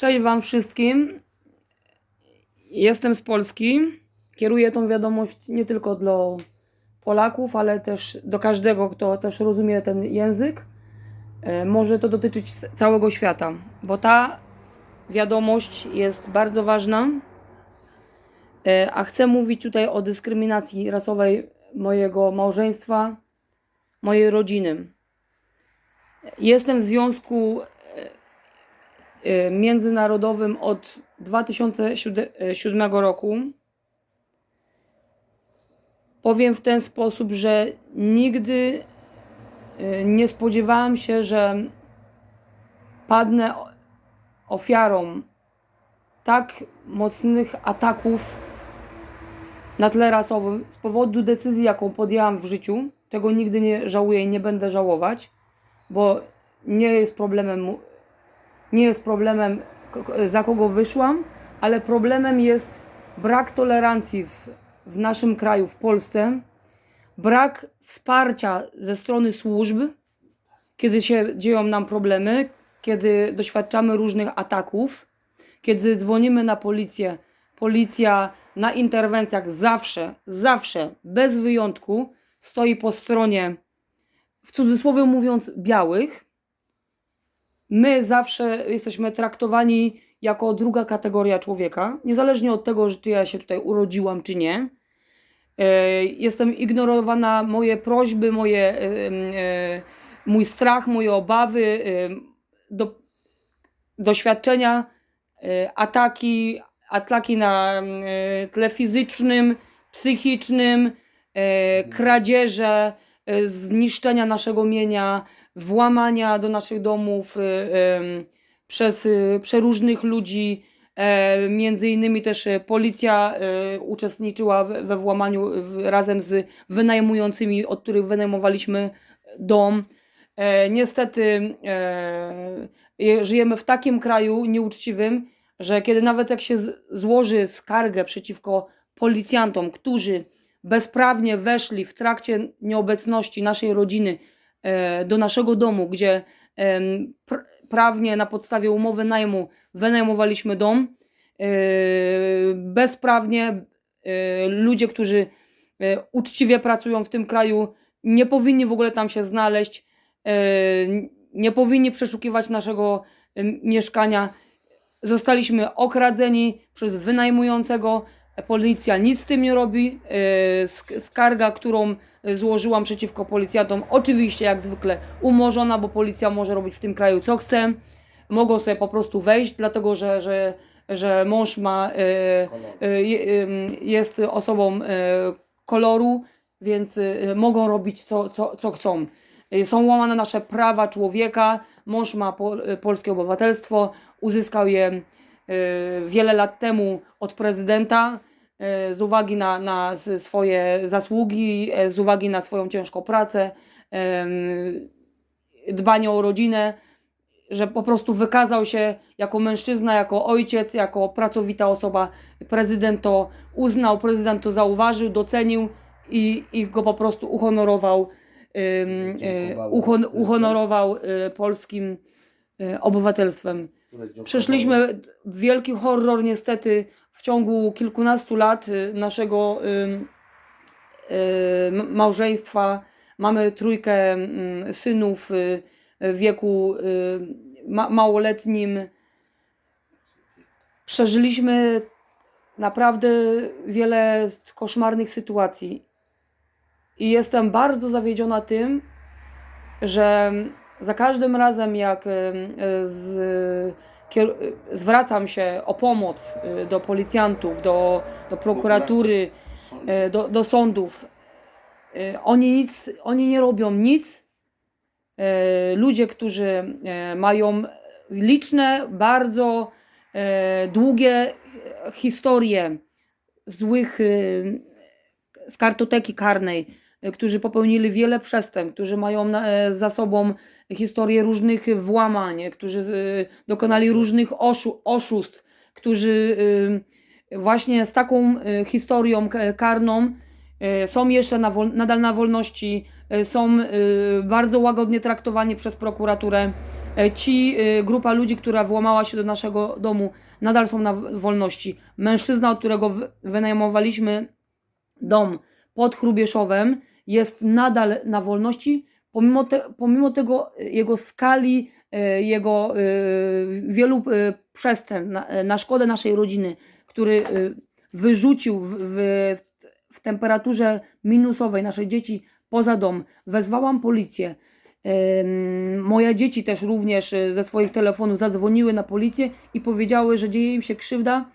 Cześć Wam wszystkim. Jestem z Polski. Kieruję tą wiadomość nie tylko dla Polaków, ale też do każdego, kto też rozumie ten język. E, Może to dotyczyć całego świata, bo ta wiadomość jest bardzo ważna. E, A chcę mówić tutaj o dyskryminacji rasowej mojego małżeństwa, mojej rodziny. Jestem w związku e, międzynarodowym od 2007 roku. Powiem w ten sposób, że nigdy e, nie spodziewałam się, że padnę ofiarą tak mocnych ataków na tle rasowym z powodu decyzji, jaką podjęłam w życiu, czego nigdy nie żałuję i nie będę żałować, bo nie jest problemem nie jest problemem, za kogo wyszłam, ale problemem jest brak tolerancji w, w naszym kraju, w Polsce, brak wsparcia ze strony służb, kiedy się dzieją nam problemy, kiedy doświadczamy różnych ataków, kiedy dzwonimy na policję, policja na interwencjach zawsze, zawsze, bez wyjątku, stoi po stronie, w cudzysłowie mówiąc, białych, my zawsze jesteśmy traktowani jako druga kategoria człowieka, niezależnie od tego, czy ja się tutaj urodziłam, czy nie. E, Jestem ignorowana, moje prośby, moje, e, e, mój strach, moje obawy, do, doświadczenia, ataki, ataki na tle fizycznym, psychicznym, kradzieże, zniszczenia naszego mienia, włamania do naszych domów em, przez e, przeróżnych ludzi. E, Między innymi też e, policja e, uczestniczyła we włamaniu razem z wynajmującymi, od których wynajmowaliśmy dom. Niestety je- żyjemy w takim kraju nieuczciwym, że kiedy nawet jak się złoży skargę przeciwko policjantom, którzy bezprawnie weszli w trakcie nieobecności naszej rodziny do naszego domu, gdzie prawnie na podstawie umowy najmu wynajmowaliśmy dom, e, bezprawnie e, ludzie, którzy e, uczciwie pracują w tym kraju, nie powinni w ogóle tam się znaleźć, e, nie powinni przeszukiwać naszego e, mieszkania. Zostaliśmy okradzeni przez wynajmującego. Policja nic z tym nie robi. E, sk- Skarga, którą e, złożyłam przeciwko policjantom, oczywiście jak zwykle umorzona, bo policja może robić w tym kraju co chce. Mogą sobie po prostu wejść, dlatego że, że, że mąż ma, e, jest osobą koloru, więc mogą robić co, co, co chcą. Są łamane nasze prawa człowieka. Mąż ma po, polskie obywatelstwo, uzyskał je wiele lat temu od prezydenta z uwagi na, na swoje zasługi, e, z uwagi na swoją ciężką pracę, dbanie o rodzinę, że po prostu wykazał się jako mężczyzna, jako ojciec, jako pracowita osoba. Prezydent to uznał, prezydent to zauważył, docenił i, i go po prostu uhonorował, uchon, prezydentowi. uhonorował polskim obywatelstwem. Przeszliśmy wielki horror niestety w ciągu kilkunastu lat y, naszego y, małżeństwa. Mamy trójkę mm, synów y, w wieku ma, małoletnim. Przeżyliśmy naprawdę wiele koszmarnych sytuacji. I jestem bardzo zawiedziona tym, że za każdym razem, jak em, z, kier- zwracam się o pomoc y, do policjantów, do, do prokuratury, e, do, do sądów, e, oni nic, oni nie robią nic. E, Ludzie, którzy e, mają liczne, bardzo e, długie historie złych e, z kartoteki karnej, e, którzy popełnili wiele przestępstw, którzy mają e, za sobą historię różnych włamań, którzy e, dokonali różnych oszu, oszustw, którzy e, właśnie z taką historią karną są jeszcze na nadal na wolności, są bardzo łagodnie traktowani przez prokuraturę. Ci grupa ludzi, która włamała się do naszego domu, nadal są na wolności. Mężczyzna, od którego wy- wynajmowaliśmy dom pod Chrubieszowem, jest nadal na wolności, pomimo, te, pomimo tego y, jego skali, y, jego y, wielu przestępstw na, na szkodę naszej rodziny, który wyrzucił w, w, w temperaturze minusowej nasze dzieci poza dom. Wezwałam policję. Moje dzieci też również ze swoich telefonów zadzwoniły na policję i powiedziały, że dzieje im się krzywda,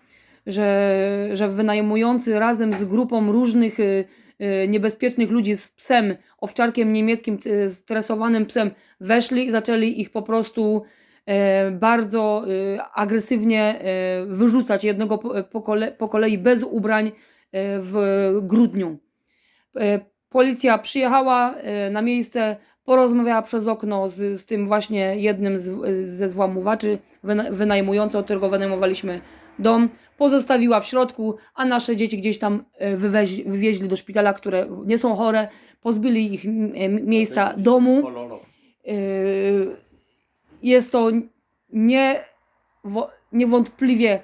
że, że wynajmujący razem z grupą różnych niebezpiecznych ludzi z psem, owczarkiem niemieckim, y, stresowanym psem, weszli i zaczęli ich po prostu e, bardzo e, agresywnie e, wyrzucać jednego po, kole, po kolei bez ubrań e, w grudniu. Policja przyjechała na miejsce, porozmawiała przez okno z, z tym właśnie jednym z, ze złamowaczy wyna- wynajmującym, od którego wynajmowaliśmy dom. Pozostawiła w środku, a nasze dzieci gdzieś tam e, wyweź, wywieźli do szpitala, które nie są chore, pozbyli ich miejsca domu. Yy, jest to nie, niewątpliwie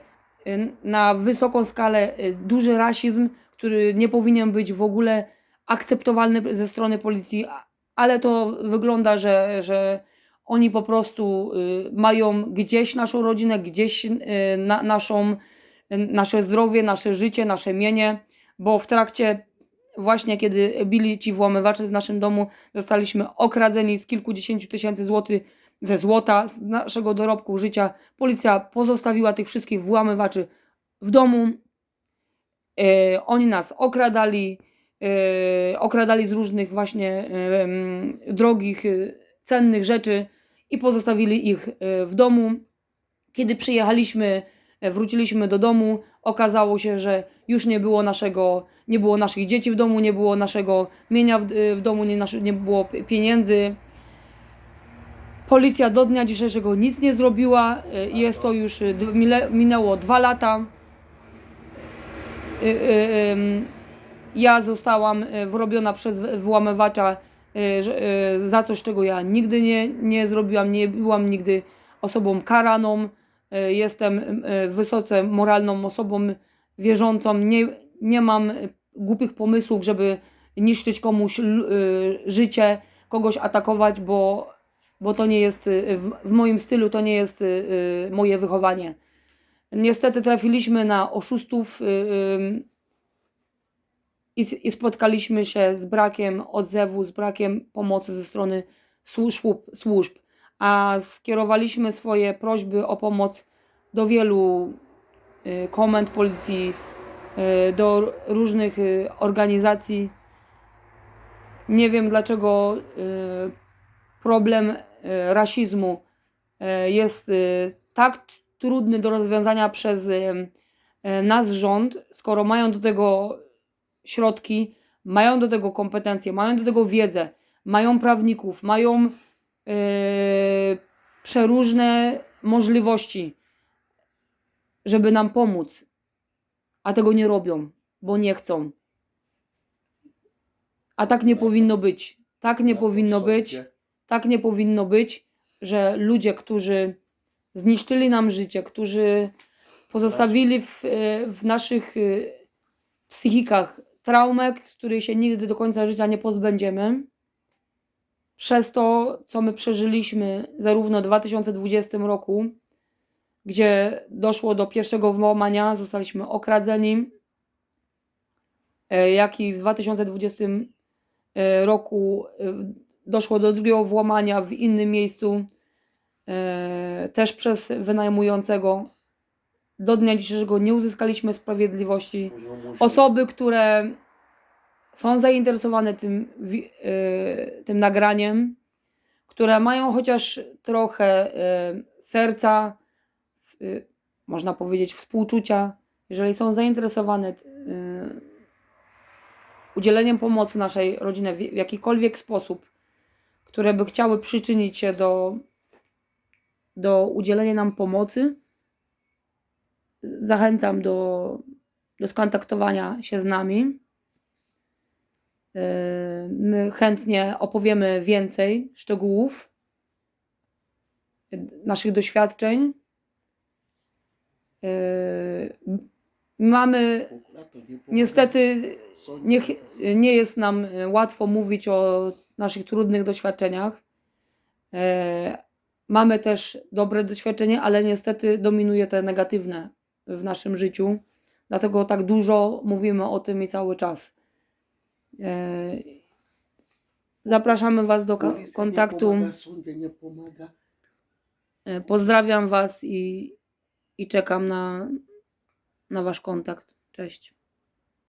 yy, na wysoką skalę duży rasizm, który nie powinien być w ogóle akceptowalny ze strony policji, ale to wygląda, że, że oni po prostu yy, mają gdzieś naszą rodzinę, gdzieś yy, na, naszą, yy, nasze zdrowie, nasze życie, nasze mienie, bo w trakcie właśnie kiedy bili ci włamywacze w naszym domu, zostaliśmy okradzeni z kilkudziesięciu tysięcy złotych ze złota, z naszego dorobku życia. Policja pozostawiła tych wszystkich włamywaczy w domu. E, oni nas okradali, okradali z różnych właśnie em, drogich, e, cennych rzeczy i pozostawili ich w domu. Kiedy przyjechaliśmy, e, wróciliśmy do domu, okazało się, że już nie było naszego, nie było naszych dzieci w domu, nie było naszego mienia w, w domu, nie, nie było pieniędzy. Policja do dnia dzisiejszego nic nie zrobiła. Jest to już minęło dwa lata. Ja zostałam e, wrobiona przez włamywacza że- e, za coś, czego ja nigdy nie, nie zrobiłam. Nie byłam nigdy osobą karaną. Jestem wysoce moralną osobą wierzącą. Nie, nie mam głupich pomysłów, żeby niszczyć komuś życie, kogoś atakować, bo, bo to nie jest w, w moim stylu, to nie jest moje wychowanie. Niestety trafiliśmy na oszustów. I, i spotkaliśmy się z brakiem odzewu, z brakiem pomocy ze strony służb, służb, a skierowaliśmy swoje prośby o pomoc do wielu y, komend policji, y, do różnych y, organizacji. Nie wiem dlaczego y, problem y, rasizmu y, jest y, tak trudny do rozwiązania przez y, y, nasz rząd, skoro mają do tego środki, mają do tego kompetencje, mają do tego wiedzę, mają prawników, mają yy, przeróżne możliwości, żeby nam pomóc, a tego nie robią, bo nie chcą. A tak nie powinno być. Tak nie powinno być. Tak nie powinno być, że ludzie, którzy zniszczyli nam życie, którzy pozostawili w, e, w naszych e, psychikach traumę, której się nigdy do końca życia nie pozbędziemy. Przez to, co my przeżyliśmy zarówno w 2020 roku, gdzie doszło do pierwszego włamania, zostaliśmy okradzeni, e, jak i w 2020 e, roku e, doszło do drugiego włamania w innym miejscu, też przez wynajmującego. Do dnia dzisiejszego nie uzyskaliśmy sprawiedliwości. Osoby, które są zainteresowane tym, e, tym nagraniem, które mają chociaż trochę e, serca, e, można powiedzieć współczucia, jeżeli są zainteresowane e, udzieleniem pomocy naszej rodzinie w w jakikolwiek sposób, które by chciały przyczynić się do, do udzielenia nam pomocy, zachęcam do, do skontaktowania się z nami. Yy, My chętnie opowiemy więcej szczegółów. naszych doświadczeń. E, mamy niestety nie, nie jest nam łatwo mówić o naszych trudnych doświadczeniach. E, mamy też dobre doświadczenie, ale niestety dominuje te negatywne w naszym życiu. Dlatego tak dużo mówimy o tym i cały czas. E, zapraszamy Was do kontaktu. E, Pozdrawiam Was i, i czekam na, na Wasz kontakt. Cześć.